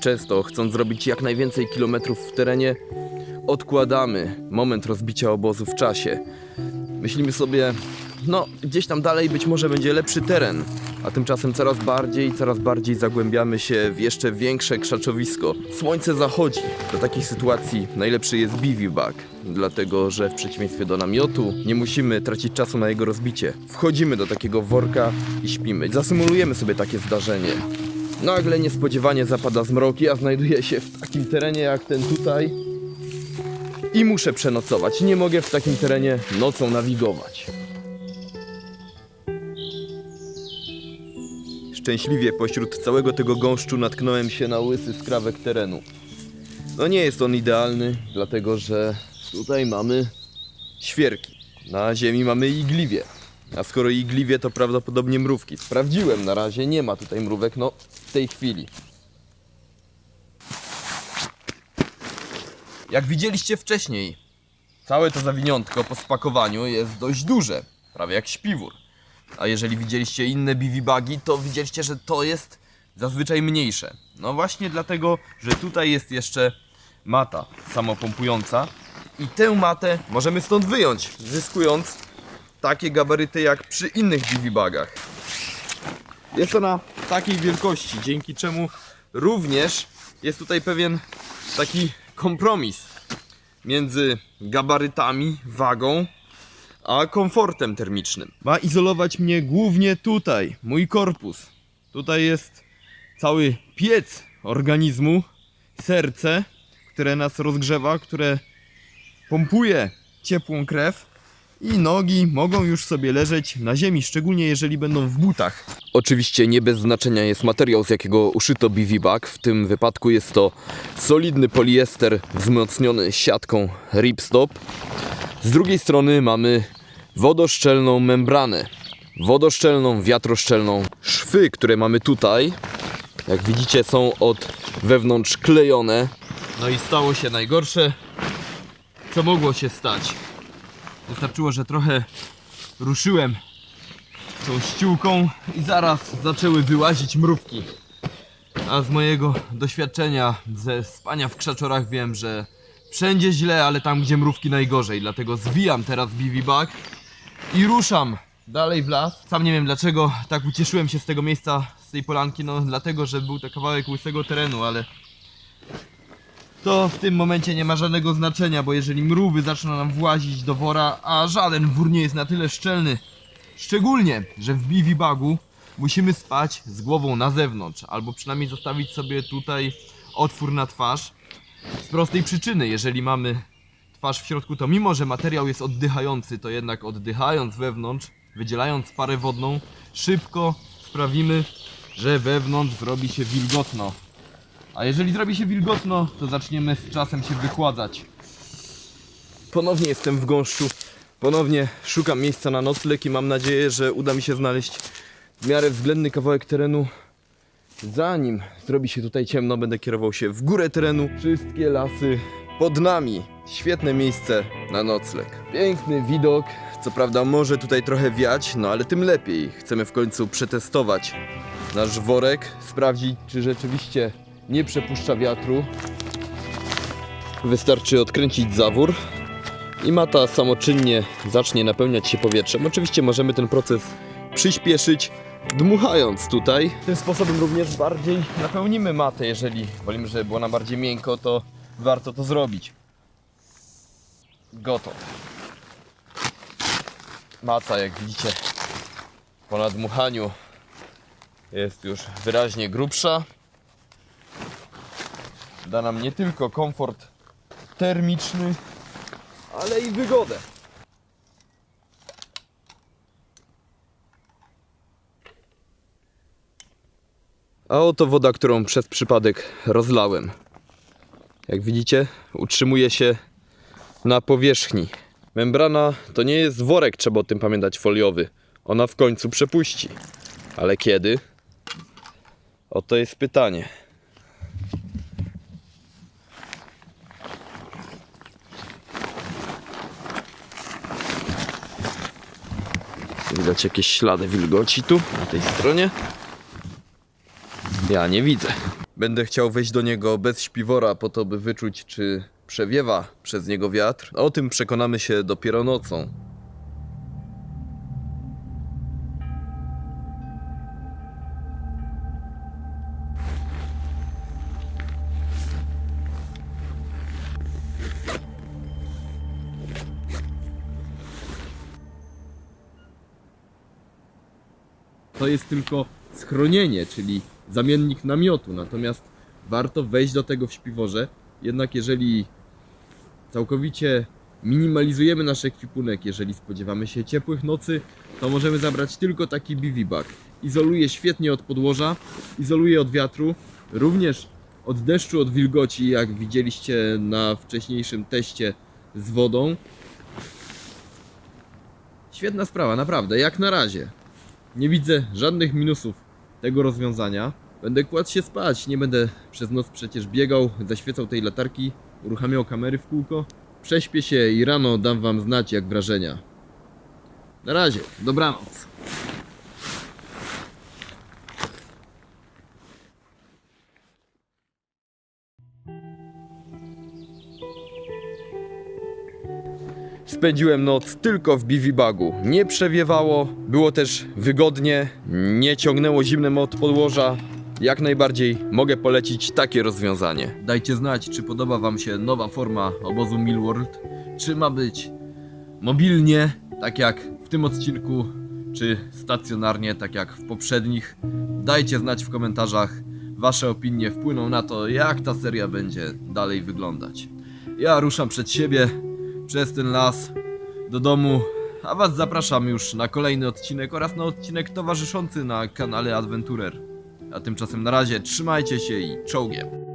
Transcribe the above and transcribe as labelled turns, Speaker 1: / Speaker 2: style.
Speaker 1: Często, chcąc zrobić jak najwięcej kilometrów w terenie, odkładamy moment rozbicia obozu w czasie. Myślimy sobie, no gdzieś tam dalej być może będzie lepszy teren, a tymczasem coraz bardziej, coraz bardziej zagłębiamy się w jeszcze większe krzaczowisko. Słońce zachodzi. Do takich sytuacji najlepszy jest bivouac, dlatego że w przeciwieństwie do namiotu nie musimy tracić czasu na jego rozbicie. Wchodzimy do takiego worka i śpimy. Zasymulujemy sobie takie zdarzenie. Nagle niespodziewanie zapada zmrok, ja znajduję się w takim terenie jak ten tutaj i muszę przenocować. Nie mogę w takim terenie nocą nawigować. Szczęśliwie pośród całego tego gąszczu natknąłem się na łysy skrawek terenu. No nie jest on idealny, dlatego że tutaj mamy świerki. Na ziemi mamy igliwie. A skoro igliwie, to prawdopodobnie mrówki. Sprawdziłem, na razie nie ma tutaj mrówek, no w tej chwili. Jak widzieliście wcześniej, całe to zawiniątko po spakowaniu jest dość duże, prawie jak śpiwór. A jeżeli widzieliście inne bivibagi, to widzieliście, że to jest zazwyczaj mniejsze. No właśnie dlatego, że tutaj jest jeszcze mata samopompująca i tę matę możemy stąd wyjąć, zyskując takie gabaryty jak przy innych bivibagach. Jest ona takiej wielkości, dzięki czemu również jest tutaj pewien taki kompromis między gabarytami, wagą, a komfortem termicznym. Ma izolować mnie głównie tutaj, mój korpus. Tutaj jest cały piec organizmu, serce, które nas rozgrzewa, które pompuje ciepłą krew i nogi mogą już sobie leżeć na ziemi, szczególnie jeżeli będą w butach. Oczywiście nie bez znaczenia jest materiał, z jakiego uszyto bivibak. W tym wypadku jest to solidny poliester wzmocniony siatką ripstop. Z drugiej strony mamy wodoszczelną membranę. Wodoszczelną, wiatroszczelną. Szwy, które mamy tutaj, jak widzicie, są od wewnątrz klejone. No i stało się najgorsze, co mogło się stać. Wystarczyło, że trochę ruszyłem tą ściółką i zaraz zaczęły wyłazić mrówki. A z mojego doświadczenia ze spania w krzaczorach wiem, że wszędzie źle, ale tam gdzie mrówki najgorzej. Dlatego zwijam teraz bivibak i ruszam dalej w las. Sam nie wiem dlaczego tak ucieszyłem się z tego miejsca, z tej polanki, no dlatego, że był to kawałek łysego terenu, ale to w tym momencie nie ma żadnego znaczenia, bo jeżeli mrówy zaczną nam włazić do wora, a żaden wór nie jest na tyle szczelny, szczególnie, że w biwibagu musimy spać z głową na zewnątrz, albo przynajmniej zostawić sobie tutaj otwór na twarz. Z prostej przyczyny, jeżeli mamy twarz w środku, to mimo, że materiał jest oddychający, to jednak oddychając wewnątrz, wydzielając parę wodną, szybko sprawimy, że wewnątrz zrobi się wilgotno. A jeżeli zrobi się wilgotno, to zaczniemy z czasem się wykładać. Ponownie jestem w gąszczu. Ponownie szukam miejsca na nocleg i mam nadzieję, że uda mi się znaleźć w miarę względny kawałek terenu. Zanim zrobi się tutaj ciemno, będę kierował się w górę terenu. Wszystkie lasy pod nami. Świetne miejsce na nocleg. Piękny widok. Co prawda może tutaj trochę wiać, no ale tym lepiej. Chcemy w końcu przetestować nasz worek, sprawdzić czy rzeczywiście nie przepuszcza wiatru. Wystarczy odkręcić zawór i mata samoczynnie zacznie napełniać się powietrzem. Oczywiście możemy ten proces przyspieszyć dmuchając tutaj. Tym sposobem również bardziej napełnimy matę. Jeżeli wolimy, żeby było nam bardziej miękko, to warto to zrobić. Gotowe. Mata, jak widzicie, po nadmuchaniu jest już wyraźnie grubsza da nam nie tylko komfort termiczny, ale i wygodę. A oto woda, którą przez przypadek rozlałem. Jak widzicie, utrzymuje się na powierzchni. Membrana to nie jest worek, trzeba o tym pamiętać, foliowy. Ona w końcu przepuści. Ale kiedy? Oto jest pytanie. Widać jakieś ślady wilgoci tu, na tej stronie. Ja nie widzę. Będę chciał wejść do niego bez śpiwora po to, by wyczuć, czy przewiewa przez niego wiatr. O tym przekonamy się dopiero nocą. To jest tylko schronienie, czyli zamiennik namiotu. Natomiast warto wejść do tego w śpiworze. Jednak jeżeli całkowicie minimalizujemy nasz ekwipunek, jeżeli spodziewamy się ciepłych nocy, to możemy zabrać tylko taki bivy Izoluje świetnie od podłoża, izoluje od wiatru, również od deszczu, od wilgoci, jak widzieliście na wcześniejszym teście z wodą. Świetna sprawa, naprawdę, jak na razie. Nie widzę żadnych minusów tego rozwiązania. Będę kładł się spać, nie będę przez noc przecież biegał, zaświecał tej latarki, uruchamiał kamery w kółko. Prześpię się i rano dam wam znać jak wrażenia. Na razie, dobranoc. Spędziłem noc tylko w biwibagu. Nie przewiewało, było też wygodnie, nie ciągnęło zimnem od podłoża. Jak najbardziej mogę polecić takie rozwiązanie. Dajcie znać, czy podoba Wam się nowa forma obozu Millworld, czy ma być mobilnie, tak jak w tym odcinku, czy stacjonarnie, tak jak w poprzednich. Dajcie znać w komentarzach. Wasze opinie wpłyną na to, jak ta seria będzie dalej wyglądać. Ja ruszam przed siebie, przez ten las, do domu, a Was zapraszam już na kolejny odcinek oraz na odcinek towarzyszący na kanale Adventurer. A tymczasem na razie trzymajcie się i czołgiem.